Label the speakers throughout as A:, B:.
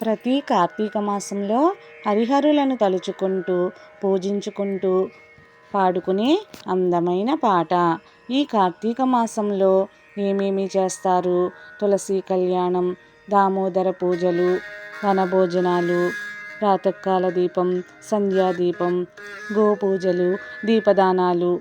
A: ప్రతి కార్తీక మాసంలో హరిహరులను తలుచుకుంటూ పూజించుకుంటూ పాడుకునే అందమైన పాట. ఈ కార్తీక మాసంలో ఏమేమి చేస్తారు? తులసి కళ్యాణం దామోదర పూజలు వనభోజనాలు ప్రాతకాల దీపం సంధ్యాదీపం గోపూజలు దీపదానాలు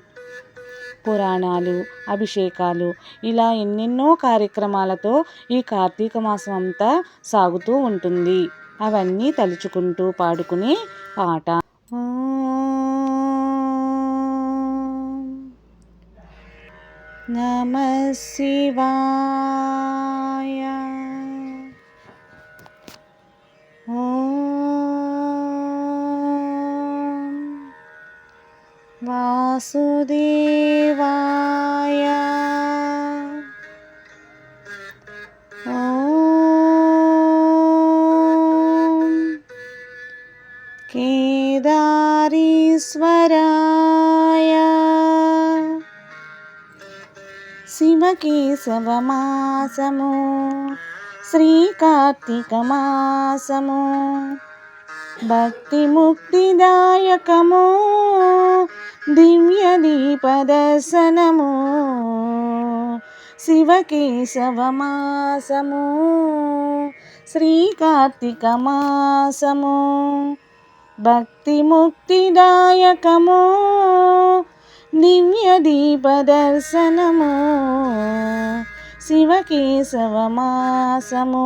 A: పురాణాలు అభిషేకాలు ఇలా ఎన్నెన్నో కార్యక్రమాలతో ఈ కార్తీక మాసం అంతా సాగుతూ ఉంటుంది. అవన్నీ తలుచుకుంటూ పాడుకునే పాట. నమ శివాయ వాసు కేదారీశ్వరాయ శివకేశవమాసము శ్రీకార్తీకమాసము. భక్తి ముక్తిదాయకము దివ్య దీపదర్శనము శివకేశవమాసము. శ్రీకార్తీకమాసము. భక్తి ముక్తిదాయకము దివ్య దీపదర్శనము శివకేశవమాసము.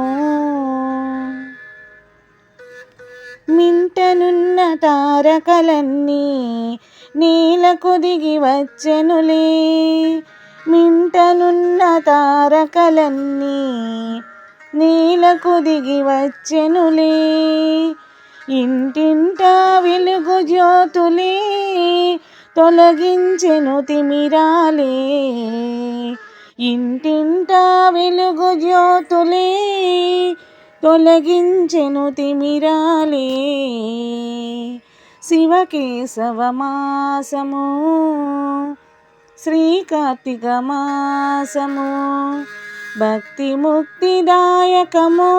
A: మింటనున్న తారకలన్నీ నీలకు దిగి వచ్చెనులే. మింటనున్న తారకలన్నీ నీలకు దిగి వచ్చెనులే. ఇంటింట వెలుగు జ్యోతులే తొలగించెను తిమిరాలే. ఇంటింట వెలుగు జ్యోతులే తొలగించెను తిమిరాలే. శివకేశవమాసము శ్రీకార్తిక మాసము భక్తి ముక్తిదాయకము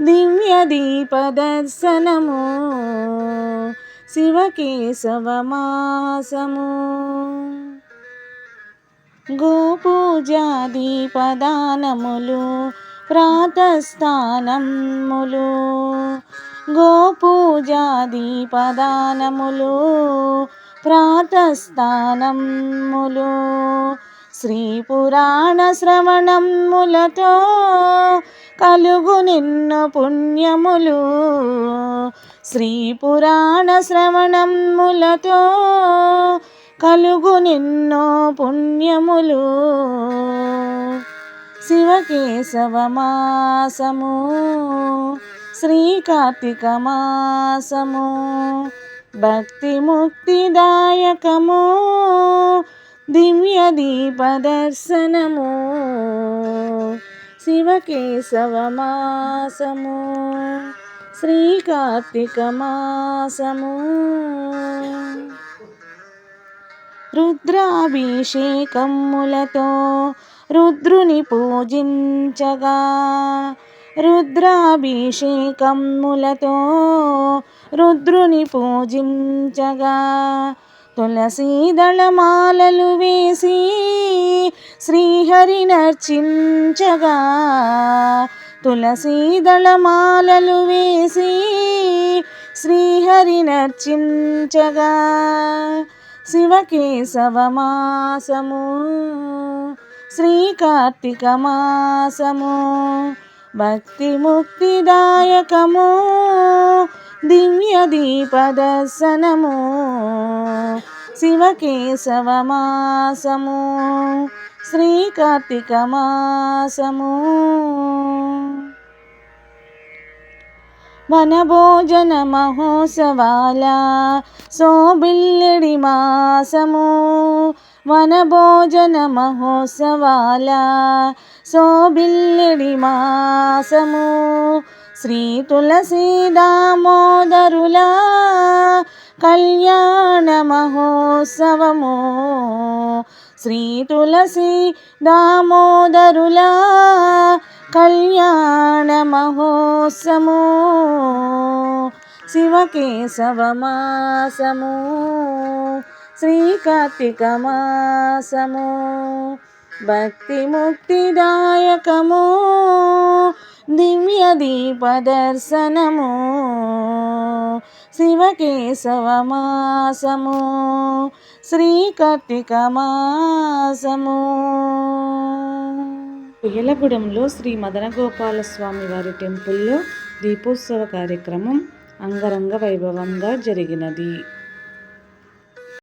A: దివ్య దీపదర్శనము శివకేశవమాసము. గోపూజాదీపదానములు ప్రాతస్థానములు. గోపూజాదీపదానములు ప్రాతస్థానములు. శ్రీ పురాణ శ్రవణములతో కలుగు నిన్ను పుణ్యములు. శ్రీ పురాణ శ్రవణములతో కలుగు నిన్నో పుణ్యములు. శివకేశవమాసము శ్రీకార్తిక మాసము భక్తి ముక్తిదాయకము దివ్య దీపదర్శనము శివకేశవమాసము శ్రీకార్తిక మాసము రుద్రాభిషేకములతో రుద్రుని పూజించగా రుద్రాభిషేకములతో రుద్రుని పూజించగా తులసీదళమాలలు వేసి శ్రీహరి నర్చించగా. తులసీదళమాలలు వేసి శ్రీహరి నర్చించగా. శివకేశవమాసము శ్రీకార్తిక మాసము భక్తి ముక్తిదాయకము దివ్య దీపదర్శనము శివకేశవమాసము శ్రీకార్తిక మాసము వనభోజన మహోత్సవాల సోబిల్లడి మాసము వనభోజన మహోత్సవాల సోబిల్లడి మాసము. శ్రీ తులసీ దామోదరుల కళ్యాణ మహోత్సవము. శ్రీ తులసి దామోదరుల కళ్యాణ మహోత్సము శివకేశవ మాసము. శ్రీ కార్తీక మాసము. భక్తి ముక్తిదాయకము. దివ్య దీప దర్శనము. శివకేశవమాసము శ్రీ కార్తీక మాసము ఉయ్యలగూడెంలో శ్రీ మదనగోపాల స్వామి వారి టెంపుల్లో దీపోత్సవ కార్యక్రమం అంగరంగ వైభవంగా జరిగినది.